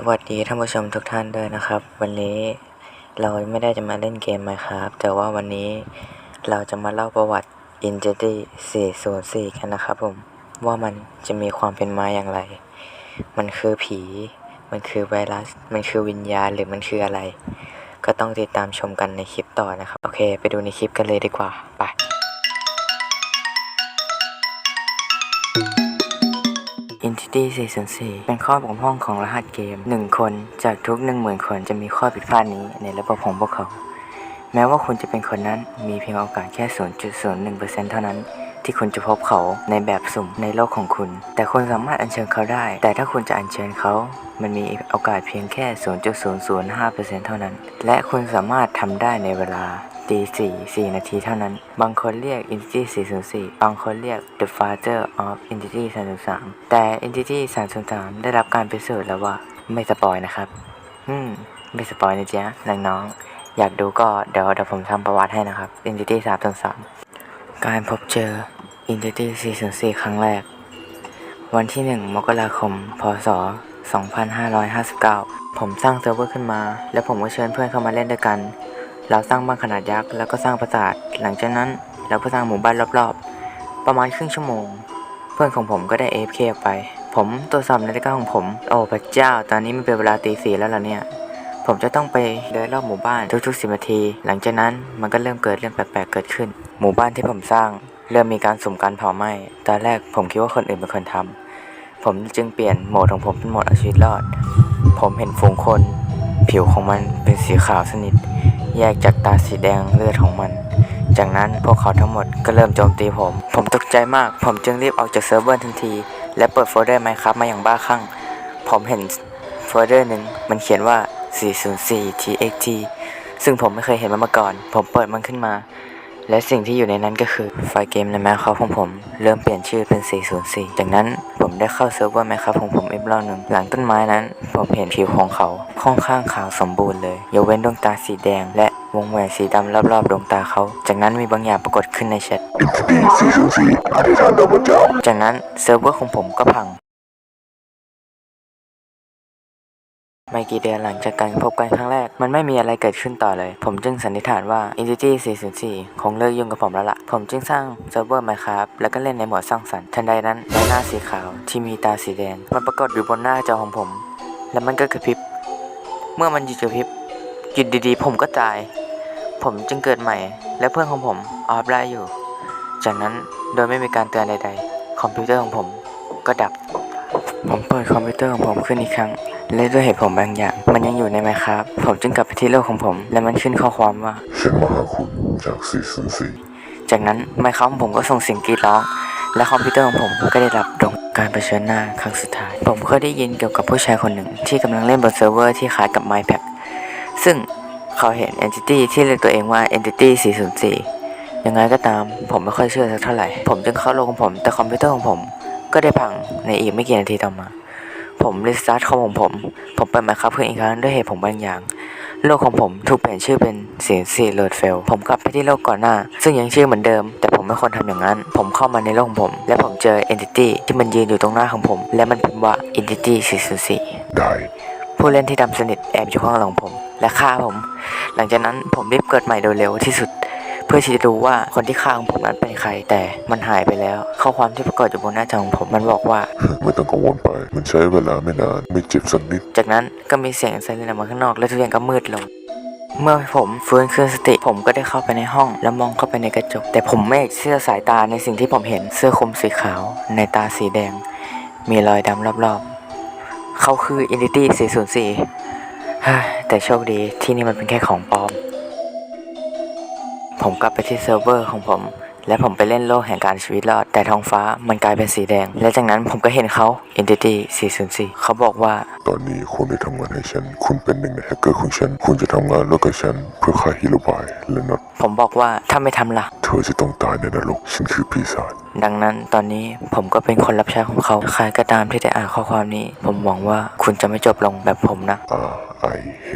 สวัสดีท่านผู้ชมทุกท่านด้วยนะครับ วันนี้เราไม่ได้จะมาเล่นเกมไหมครับ แต่ว่าวันนี้เราจะมาเล่าประวัติ i n j e t y 404 กันนะครับผมว่ามันจะมีความเป็นมาอย่างไร มันคือผี มันคือไวรัส มันคือวิญญาณหรือมันคืออะไร ก็ต้องติดตามชมกันในคลิปต่อนะครับ โอเค ไปดูในคลิปกันเลยดีกว่าไป City Season 4 เป็นข้อบกพร่องของรหัสเกม 1 คนจากทุก 10,000 คนจะมีข้อผิดพลาดนี้ในระบบของพวกเขา แม้ว่าคุณจะเป็นคนนั้นมีเพียงโอกาสแค่ 0.01%เท่านั้น ที่คุณจะพบเขาในแบบสุ่มในโลกของคุณ แต่คุณสามารถอัญเชิญเขาได้ แต่ถ้าคุณจะอัญเชิญเขา มันมีโอกาสเพียงแค่ 0.005%เท่านั้น และคุณสามารถทำได้ในเวลาตีสี่สี่นาทีเท่านั้น บางคนเรียก Entity 404 บางคนเรียก The Father of Entity 303 แต่ Entity 303 ได้รับการพิสูจน์แล้วว่า ไม่สปอยนะครับ อืม ไม่สปอยนะจ๊ะน้องๆ อยากดูก็เดี๋ยวเดี๋ยวผมทำประวัติให้นะครับ Entity 303 การพบเจอ Entity 404ครั้งแรก วันที่ 1 มกราคม พศ 2559 ผมสร้างเซิร์ฟเวอร์ขึ้นมา แล้วผมก็เชิญเพื่อนเข้ามาเล่นด้วยกัน เราสร้างบ้านขนาดยักษ์แล้วก็สร้างปราสาท หลังจากนั้นเราก็สร้างหมู่บ้านรอบๆ ประมาณครึ่งชั่วโมง เพื่อนของผมก็ได้ AFK ออกไป ผมตรวจสอบนาฬิกาของผม โอ้พระเจ้า ตอนนี้มันเป็นเวลาตีสี่แล้วล่ะเนี่ยผมจะต้องไปเดินรอบหมู่บ้านทุกๆสิบนาที หลังจากนั้นมันก็เริ่มเกิดเรื่องแปลกๆเกิดขึ้น หมู่บ้านที่ผมสร้าง เริ่มมีการสุ่มการเผาไหม้ ตอนแรกผมคิดว่าคนอื่นเป็นคนทำ ผมจึงเปลี่ยนโหมดของผมเป็นโหมดเอาชีวิตรอด ผมเห็นฝูงคน ผิวของมันเป็นสีขาวสนิท แยกจากตาสีแดงเลือดของมัน จากนั้นพวกเขาทั้งหมดก็เริ่มโจมตีผม ผมตกใจมาก ผมจึงรีบออกจากเซิร์ฟเวอร์ทันที และเปิดโฟลเดอร์ไมครับมาอย่างบ้าคลั่ง ผมเห็นโฟลเดอร์หนึ่งมันเขียนว่า 404 txt ซึ่งผมไม่เคยเห็นมันมาก่อน ผมเปิดมันขึ้นมา และสิ่งที่อยู่ในนั้นก็คือไฟล์เกมในแมคครับของผม เริ่มเปลี่ยนชื่อเป็น 404 จากนั้นผมได้เข้าเซิร์ฟเวอร์แมคครับของผมอีกรอบหนึ่งหลังต้นไม้นั้น ผมเห็นผิวของเขาค่อนข้างขาวสมบูรณ์เลยยกเว้นดวงตาสีแดง และวงแหวนสีดำรอบๆดวงตาเขา จากนั้นมีบางอย่างปรากฏขึ้นในแชทจากนั้นเซิร์ฟเวอร์ของผมก็พัง ไม่กี่เดือนหลังจากการพบกันครั้งแรก มันไม่มีอะไรเกิดขึ้นต่อเลย ผมจึงสันนิษฐานว่า Entity 404 คงเลิกยุ่งกับผมแล้วละ่ะ ผมจึงสร้างเซิร์ฟเวอร์ Minecraft แล้วก็เล่นในโหมดสร้างสรรค์ ทันใดนั้นใบหน้าสีขาว ที่มีตาสีแดง มันปรากฏอยู่บนหน้าจอของผม แล้วมันก็กระพริบ เมื่อมันหยุดกระพริบหยุดดีๆ ผมก็ตาย ผมจึงเกิดใหม่ และเพื่อนของผมออฟไลน์อยู่ จากนั้นโดยไม่มีการเตือนใด ๆ คอมพิวเตอร์ของผมก็ดับ ผมเปิดคอมพิวเตอร์ของผมขึ้นอีกครั้ง และด้วยเหตุผลบางอย่าง มันยังอยู่ในไมครับ ผมจึงกลับไปที่โลกของผม และมันขึ้นข้อความว่า ฉันมาหาคุณจาก404จากนั้นไมครับของผมก็ส่งเสียงกรีดร้องและคอมพิวเตอร์ของผมก็ได้รับดวงการเผชิญหน้าครั้งสุดท้าย ผมเคยได้ยินเกี่ยวกับผู้ชายคนหนึ่ง ที่กำลังเล่นบนเซิร์ฟเวอร์ที่คล้ายกับ MyPack ซึ่งเขาเห็น Entity ที่เรียกตัวเองว่า Entity 404 ยังไงก็ตามผมไม่ค่อยเชื่อสักเท่าไหร่ ผมจึงเข้าโลกของผม แต่คอมพิวเตอร์ของผมก็ได้พังในอีกไม่กี่นาทีต่อมา ผมรีสตาร์ทคอมของผม ผมเปิดมาครับเพื่ออีกครั้งด้วยเหตุผลบางอย่าง โลกของผมถูกเปลี่ยนชื่อเป็นเสียงสีโหลดเฟล ผมกลับไปที่โลกก่อนหน้า ซึ่งยังชื่อเหมือนเดิม แต่ผมไม่ควรทำอย่างนั้น ผมเข้ามาในโลกของผม และผมเจอ Entity ที่มันยืนอยู่ตรงหน้าของผม และมันพิมพ์ว่า Entity 404ได้ผู้เล่นที่ดำสนิทแอบอยู่ข้างหลังผม และฆ่าผม หลังจากนั้นผมรีบเกิดใหม่โดยเร็วที่สุด เพื่อที่จะดูว่าคนที่ฆ่าของผมนั้นเป็นใคร แต่มันหายไปแล้ว ข้อความที่ปรากฏอยู่บนหน้าจอของผมมันบอกว่า ไม่ต้องกังวลไป มันใช้เวลาไม่นาน ไม่เจ็บสักนิด จากนั้นก็มีเสียงไซเรนออกมาข้างนอกและทุกอย่างก็มืดลง เมื่อผมฟื้นคืนสติผมก็ได้เข้าไปในห้อง แล้วมองเข้าไปในกระจก แต่ผมไม่เชื่อสายตาในสิ่งที่ผมเห็นเสื้อคลุมสีขาว ในตาสีแดง มีรอยดำรอบๆเขาคือ Entity 404เฮ้ยแต่โชคดีที่นี่มันเป็นแค่ของปลอม ผมกลับไปที่เซิร์ฟเวอร์ของผม และผมไปเล่นโลกแห่งการชีวิตรอด แต่ท้องฟ้ามันกลายเป็นสีแดง และจากนั้นผมก็เห็นเขา Entity 404 เขาบอกว่า ตอนนี้คุณได้ทำงานให้ฉัน คุณเป็นหนึ่งในแฮกเกอร์ของฉัน คุณจะทำงานร่วมกับฉัน เพื่อฆ่าฮิโรบายและน็อตผมบอกว่าถ้าไม่ทำล่ะ เธอจะต้องตายในนรก ฉันคือปีศาจ ดังนั้นตอนนี้ผมก็เป็นคนรับใช้ของเขา ใครก็ตามที่ได้อ่านข้อความนี้ ผมหวังว่าคุณจะไม่จบลงแบบผมนะอาไอเฮ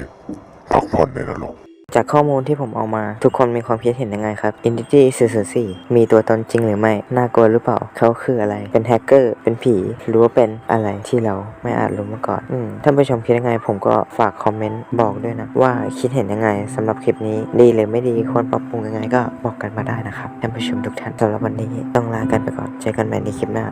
พักผ่อนในนรก จากข้อมูลที่ผมเอามา ทุกคนมีความคิดเห็นยังไงครับ Entity 404มีตัวตนจริงหรือไม่ น่ากลัวหรือเปล่า เขาคืออะไร เป็นแฮกเกอร์ เป็นผี หรือว่าเป็นอะไรที่เราไม่อาจรู้มาก่อน อืมท่านผู้ชมคิดยังไง ผมก็ฝากคอมเมนต์บอกด้วยนะ ว่าคิดเห็นยังไงสำหรับคลิปนี้ ดีหรือไม่ดีควรปรับปรุงยังไงก็บอกกันมาได้นะครับท่านผู้ชมทุกท่านสำหรับวันนี้ต้องลากันไปก่อนเจอกันใหม่ในคลิปหน้า